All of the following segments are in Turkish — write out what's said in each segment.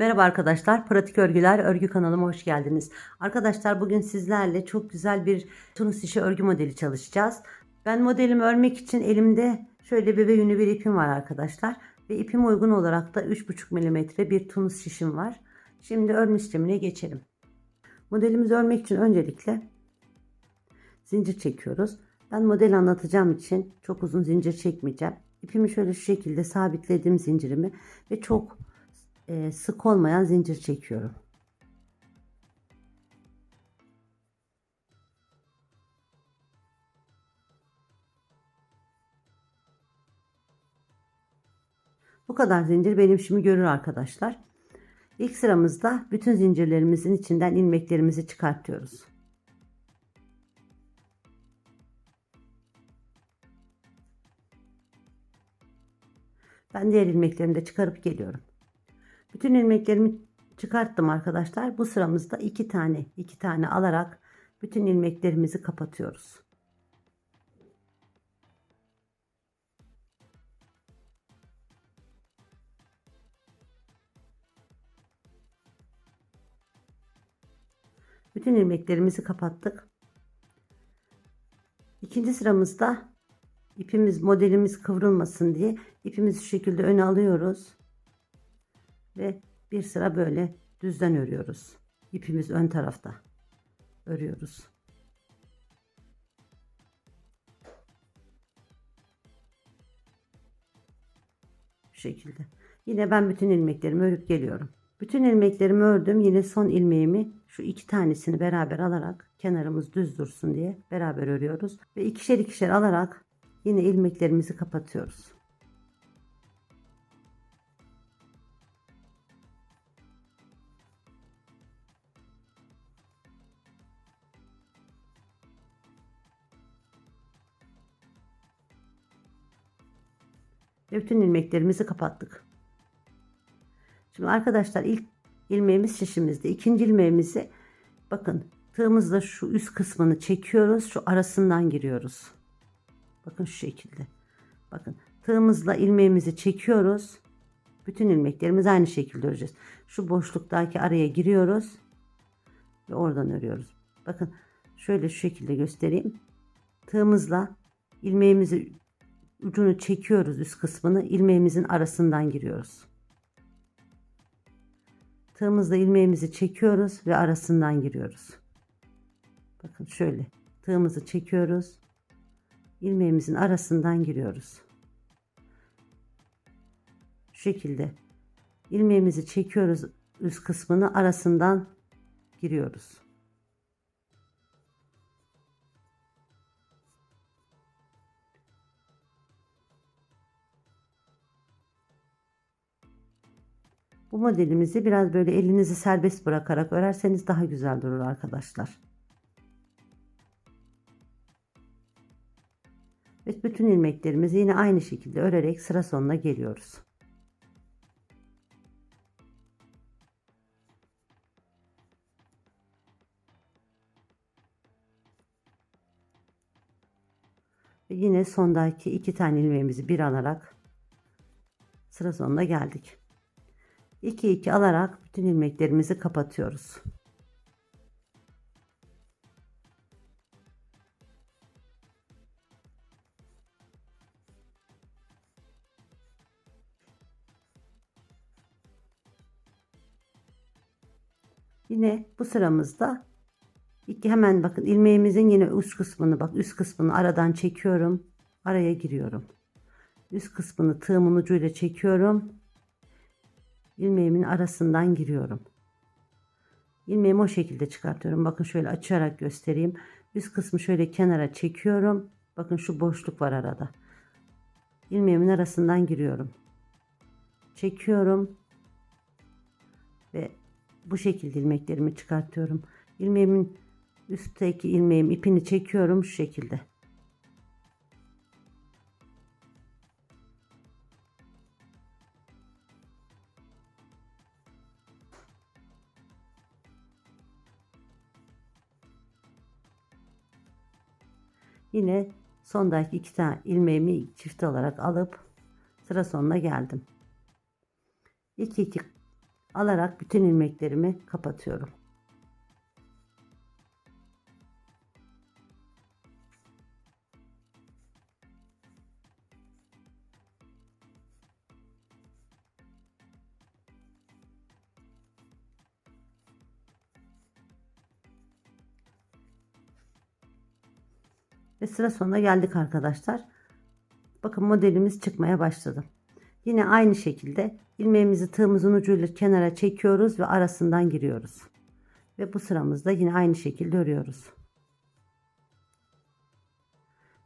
Merhaba arkadaşlar, Pratik Örgüler Örgü kanalıma hoş geldiniz. Arkadaşlar bugün sizlerle çok güzel bir tunus işi örgü modeli çalışacağız. Ben modelimi örmek için elimde şöyle bebe yünlü bir ipim var arkadaşlar. Ve ipim uygun olarak da 3,5 mm bir tunus şişim var. Şimdi örme işlemine geçelim. Modelimizi örmek için öncelikle zincir çekiyoruz. Ben model anlatacağım için çok uzun zincir çekmeyeceğim. İpimi şöyle şu şekilde sabitledim zincirimi ve çok e, sık olmayan zincir çekiyorum. Bu kadar zincir benim işimi görür arkadaşlar. İlk sıramızda bütün zincirlerimizin içinden ilmeklerimizi çıkartıyoruz. Ben diğer ilmeklerimi de çıkarıp geliyorum. Bütün ilmeklerimi çıkarttım arkadaşlar. Bu sıramızda iki tane iki tane alarak bütün ilmeklerimizi kapatıyoruz. Bütün ilmeklerimizi kapattık. İkinci sıramızda ipimiz modelimiz kıvrılmasın diye ipimizi şu şekilde öne alıyoruz ve bir sıra böyle düzden örüyoruz. İpimiz ön tarafta örüyoruz. Bu şekilde. Yine ben bütün ilmeklerimi örüp geliyorum. Bütün ilmeklerimi ördüm. Yine son ilmeğimi şu iki tanesini beraber alarak kenarımız düz dursun diye beraber örüyoruz. Ve ikişer ikişer alarak yine ilmeklerimizi kapatıyoruz. Ve bütün ilmeklerimizi kapattık. Şimdi arkadaşlar ilk ilmeğimiz şişimizde. ikinci ilmeğimizi bakın tığımızla şu üst kısmını çekiyoruz. Şu arasından giriyoruz. Bakın şu şekilde. Bakın tığımızla ilmeğimizi çekiyoruz. Bütün ilmeklerimizi aynı şekilde öreceğiz. Şu boşluktaki araya giriyoruz. Ve oradan örüyoruz. Bakın şöyle şu şekilde göstereyim. Tığımızla ilmeğimizi ucunu çekiyoruz üst kısmını ilmeğimizin arasından giriyoruz. Tığımızla ilmeğimizi çekiyoruz ve arasından giriyoruz. Bakın şöyle tığımızı çekiyoruz. ilmeğimizin arasından giriyoruz. Şu şekilde ilmeğimizi çekiyoruz üst kısmını arasından giriyoruz. Bu modelimizi biraz böyle elinizi serbest bırakarak örerseniz daha güzel durur arkadaşlar. Ve bütün ilmeklerimizi yine aynı şekilde örerek sıra sonuna geliyoruz. Ve yine sondaki iki tane ilmeğimizi bir alarak sıra sonuna geldik. 2 2 alarak bütün ilmeklerimizi kapatıyoruz. Yine bu sıramızda iki hemen bakın ilmeğimizin yine üst kısmını bak üst kısmını aradan çekiyorum. Araya giriyorum. Üst kısmını tığımın ucuyla çekiyorum ilmeğimin arasından giriyorum. İlmeğimi o şekilde çıkartıyorum. Bakın şöyle açarak göstereyim. Üst kısmı şöyle kenara çekiyorum. Bakın şu boşluk var arada. İlmeğimin arasından giriyorum. Çekiyorum. Ve bu şekilde ilmeklerimi çıkartıyorum. İlmeğimin üstteki ilmeğim ipini çekiyorum şu şekilde. Yine sondaki iki tane ilmeğimi çift olarak alıp sıra sonuna geldim. 2 2 alarak bütün ilmeklerimi kapatıyorum. Ve sıra sonuna geldik arkadaşlar. Bakın modelimiz çıkmaya başladı. Yine aynı şekilde ilmeğimizi tığımızın ucuyla kenara çekiyoruz ve arasından giriyoruz. Ve bu sıramızda yine aynı şekilde örüyoruz.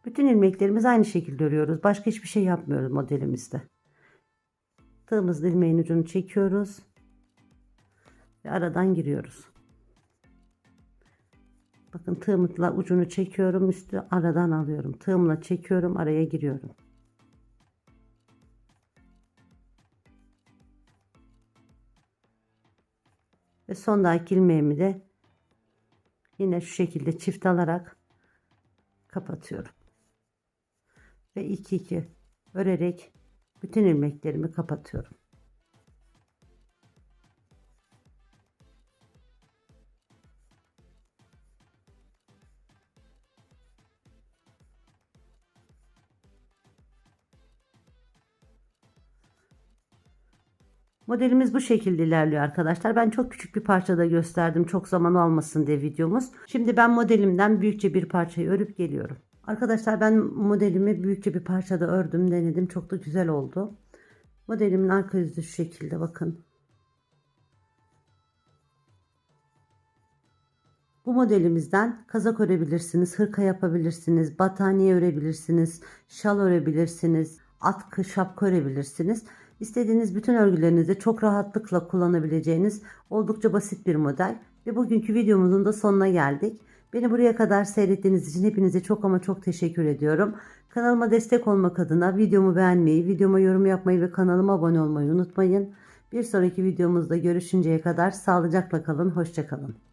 Bütün ilmeklerimiz aynı şekilde örüyoruz. Başka hiçbir şey yapmıyoruz modelimizde. Tığımızla ilmeğin ucunu çekiyoruz. Ve aradan giriyoruz. Bakın tığımla ucunu çekiyorum üstü aradan alıyorum. Tığımla çekiyorum araya giriyorum. Ve sondaki ilmeğimi de yine şu şekilde çift alarak kapatıyorum. Ve 2 2 örerek bütün ilmeklerimi kapatıyorum. Modelimiz bu şekilde ilerliyor arkadaşlar. Ben çok küçük bir parçada gösterdim. Çok zaman almasın diye videomuz. Şimdi ben modelimden büyükçe bir parçayı örüp geliyorum. Arkadaşlar ben modelimi büyükçe bir parçada ördüm. Denedim. Çok da güzel oldu. Modelimin arka yüzü şu şekilde bakın. Bu modelimizden kazak örebilirsiniz, hırka yapabilirsiniz, battaniye örebilirsiniz, şal örebilirsiniz, atkı, şapka örebilirsiniz. İstediğiniz bütün örgülerinizde çok rahatlıkla kullanabileceğiniz oldukça basit bir model. Ve bugünkü videomuzun da sonuna geldik. Beni buraya kadar seyrettiğiniz için hepinize çok ama çok teşekkür ediyorum. Kanalıma destek olmak adına videomu beğenmeyi, videoma yorum yapmayı ve kanalıma abone olmayı unutmayın. Bir sonraki videomuzda görüşünceye kadar sağlıcakla kalın, hoşçakalın.